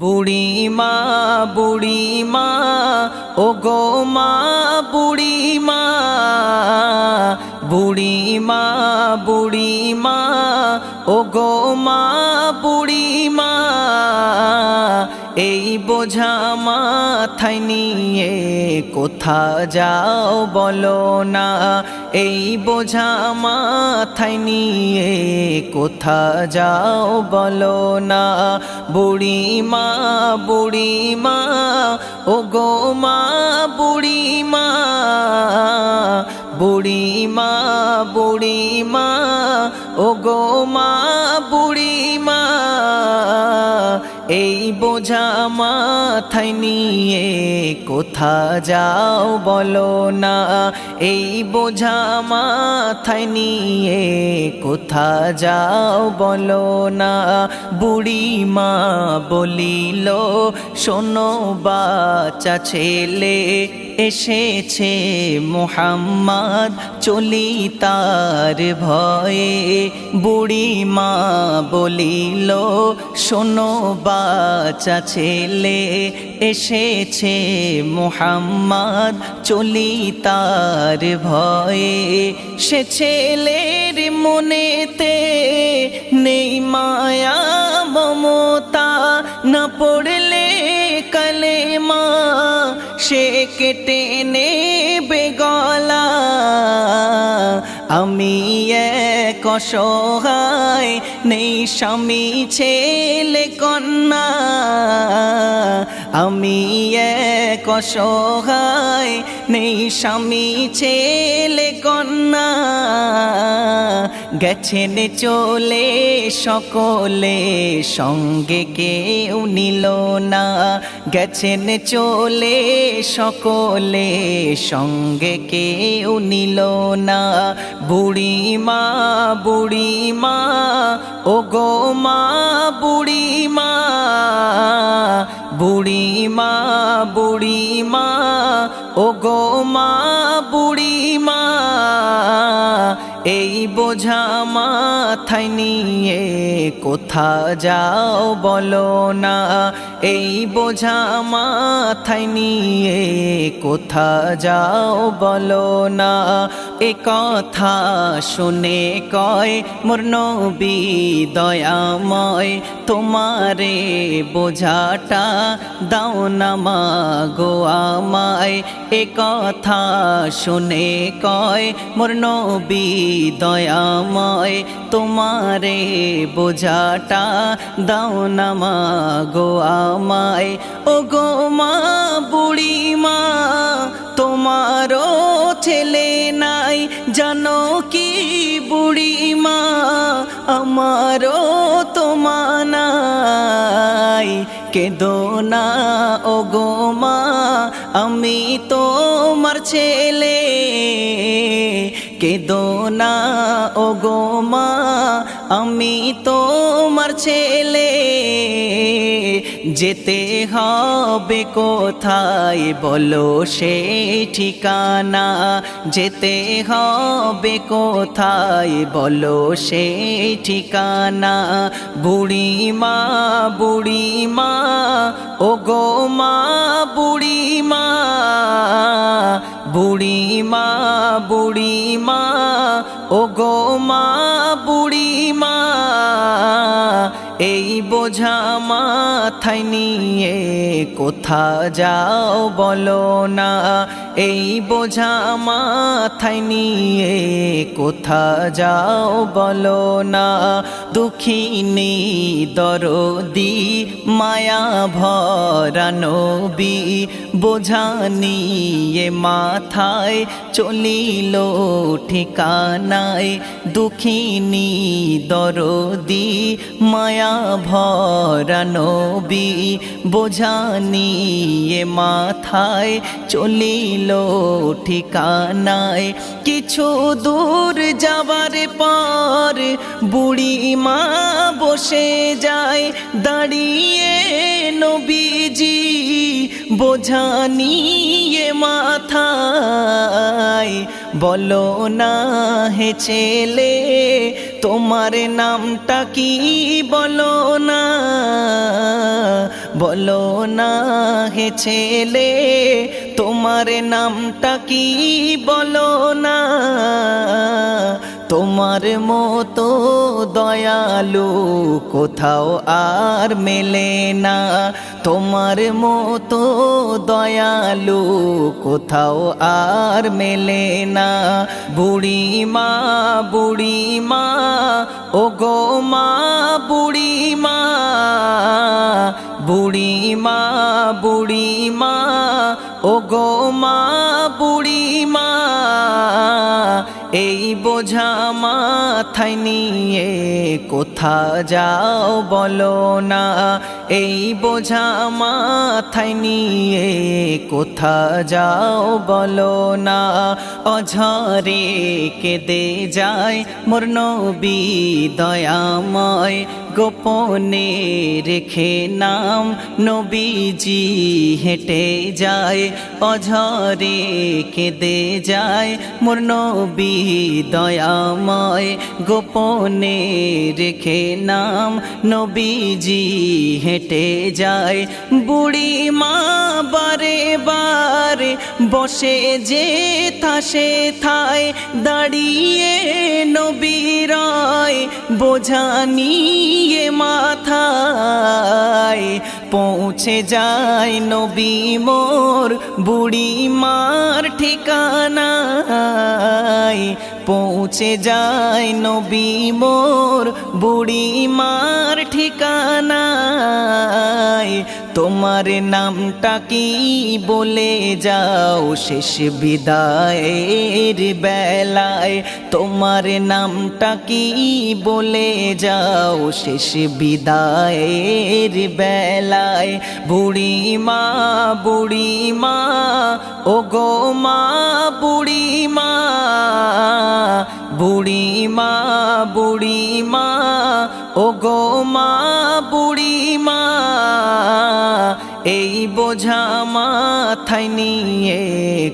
বুড়িমা বুড়িমা ও গো মা বুড়িমা বুড়িমা বুড়িমা ও গো মা বুড়িমা। এই বোঝা মাথায় নিয়ে কোথা যাও বলো না। এই বোঝা মাথায় নিয়ে কোথা যাও বলো না। বুড়িমা বুড়িমা ও গো মা, বুড়িমা বুড়িমা বুড়িমা ও গো মা বোঝা মাথায় নিয়ে কোথা যাও বলো না। এই বোঝা মাথায় নিয়ে কোথা যাও বলো না। বুড়িমা বলিল, শোনো বাচ্চা ছেলে, এসেছে মোহাম্মদ, চলি তার ভয়ে। বুড়িমা বলিল, শোনো বাচ্চা ছেলে, এসেছে মোহাম্মদ, চলি তার ভয়ে। সে ছেলের মনেতে নেই মায়া মমতা না পড়লে কালেমা সে কেটে নেবে গলা। আমি অসহায়, নেই স্বামী, ছেলে, কন্যা। আমি এক অসহায়, নেই স্বামী, ছেলে, কন্যা। গেছেন চলে সকলে, সঙ্গে কেউ নিল না। গেছেন চলে সকলে, সঙ্গে কেউ নিল না। বুড়িমা বুড়িমা ও গো মা, বুড়িমা বুড়িমা বুড়িমা ও গো মা। এই বোঝা মাথায় নিয়ে কোথা যাও বলো না। এই বোঝা মাথায় নিয়ে কোথা যাও বলো না। এ কথা শুনে কয়, মোর দয়াময়, তোমারে বোঝাটা দাও না মা গো আমায়। এ কথা শুনে কয়, মোর দয়াময় তোমারে বোঝাটা, দাও না মা গো আমায়। ও গো মা বুড়ি মা তোমারও ছেলে নাই, জানো কি বুড়ি মা আমারও তোমানাই কেদো না ও গো মা, আমি তোমার ছেলে। কেদো না ও গো মা, আমি তোমার ছেলে। যেতে হবে কোথায় বলো সে ঠিকানা? যেতে হবে কোথায় বলো সে ঠিকানা? বুড়িমা বুড়িমা ও গো মা বুড়িমা বুড়ি মা ও গো মা। এই বোঝা মাথায় নিয়ে কোথা যাও বলো না। এই বোঝা মাথায় নিয়ে কোথা যাও বলো না। দুঃখিনী দরদি মায়া ভরা নবী, বোঝা নিয়ে মাথায় চলিল ঠিকানায়। দুঃখিনী দরদি মায়া ভরা নবী বোঝা নিয়ে মাথায় চলিল ঠিকানায়। কিছু দূর যাবার পর বুড়ি মা বসে যায় দাঁড়িয়ে। নবীজি বোঝা নিয়ে মাথায় বলো না হে ছেলে, তোমার নামটা কি? বলো না বলো না হে ছেলে, তোমার নামটা কি? বলো না তোমার মতো দয়ালু কোথাও আর মেলে না। তোমার মতো দয়ালু কোথাও আর মেলে না। বুড়ি মা বুড়ি মা ও গো মা বুড়ি মা বুড়ি মা বুড়ি মা ও গো মা। এই বোঝা মাথায় নিয়ে কোথা যাও বলো না। এই বোঝা মাথায় নিয়ে কোথা যাও বলো না। অঝরে কেঁদে যায় মোর নবী দয়াময়। গোপনে রেখে নাম নবীজি হেঁটে যায়। অঝরে কেঁদে যায় মোর নবী দয়াময়। গোপনে রেখে নাম নবীজি হেঁটে যায়। বুড়ি মা বারে বারে বসে যে থাসে থায়। দাঁড়িয়ে নবীরায় বোঝা নিয়ে মাথায়। পৌঁছে যায় নবী মোর বুড়ি মার ঠিকানায়। পৌঁছে যায় নবী মোর বুড়ি মার ঠিকানায়। তোমার নামটা কি বলে যাও শেষ বিদায়ের বেলায়? তোমার নামটা কি বলে যাও শেষ বিদায়ের বেলায়? বুড়ি মা বুড়ি মা ও গো মা বুড়ি মা বুড়ি মা বুড়ি মা এই বোঝা মাথায় নিয়ে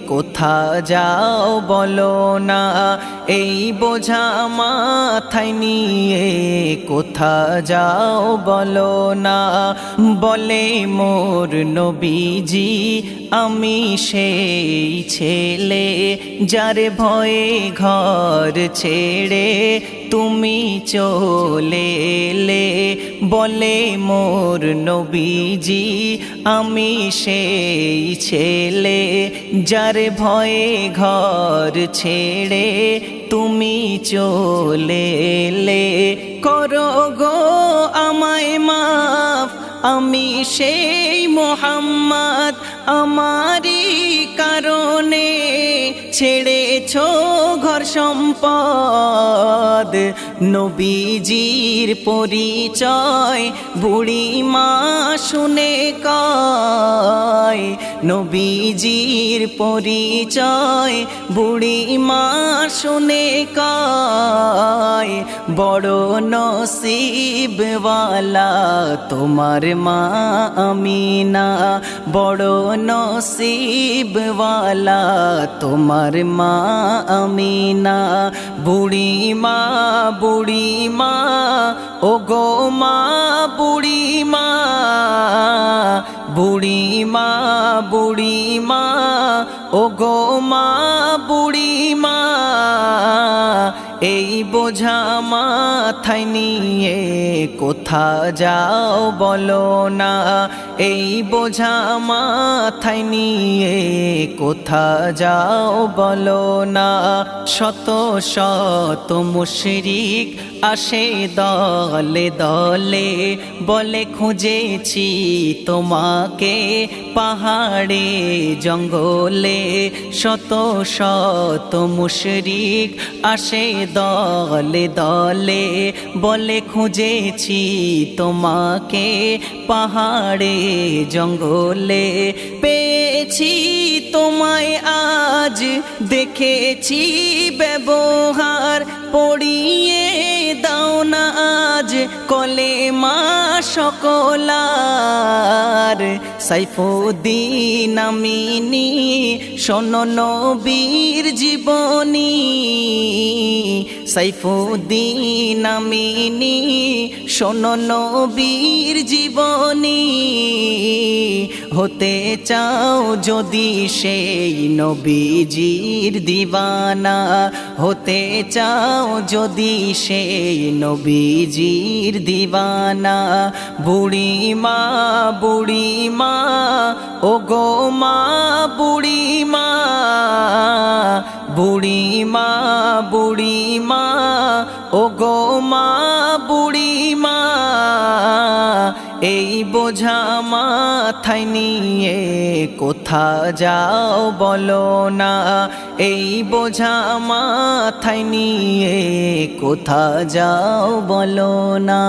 কোথা যাও বলো না। এই বোঝা মাথায় নিয়ে কোথা যাও বলো না। বলে মোর নবীজি, আমি সেই ছেলে যার ভয়ে ঘর ছেড়ে তুমি চলে এলে। বলে, মোর নবীজি, আমি সেই ছেলে যার ভয়ে ঘর ছেড়ে তুমি চলে এলে। করো গো আমায় মাফ, আমি সেই মোহাম্মদ আমারই কারণে ছেড়েছ ঘর সম্পদ। নবীজির পরিচয় বুড়ি মা শুনে কয়, নবীজির পরিচয় বুড়ি মা শুনে কয়, বড় নসিবওয়ালা তোমার মা আমিনা। বড় নসিবওয়ালা তোমার মা আমিনা। বুড়ি মা বুড়ি মা ও গো মা, বুড়ি মা। বুড়ি মা বুড়ি মা ও গো মা, বুড়ি মা। এই বোঝা মাথায় নিয়ে কোথা যাও বলো না। এই বোঝা মাথায় নিয়ে কোথা যাও বলো না। শত শত মুশরিক আসে দলে দলে, বলে খুঁজেছি তোমাকে পাহাড়ে জঙ্গলে। শত শত মুশরিক আসে দলে দলে, বলে খুঁজেছি তোমাকে পাহাড়ে জঙ্গলে পেয়েছি তোমায় আজ দেখেছি। ব্যবহার পড়িয়ে দাও না আজ কলে মা সকলার। সাইফুদ্দিন আমিনী, শোনো নবীর জীবনী। সাইফুদ্দিন আমিনী, শোনো নবীর জীবনী। হতে চাও যদি সেই নবীজির দিবানা। হতে চাও যদি সেই নবীজির দিবানা। বুড়ি মা বুড়ি মা ও গো মা বুড়ি মা বুড়ি মা বুড়ি মা ও গো মা বুড়ি মা এই বোঝা মাথায় নিয়ে কোথা যাও বলো না, এই বোঝা মাথায় নিয়ে কোথা যাও বলো না।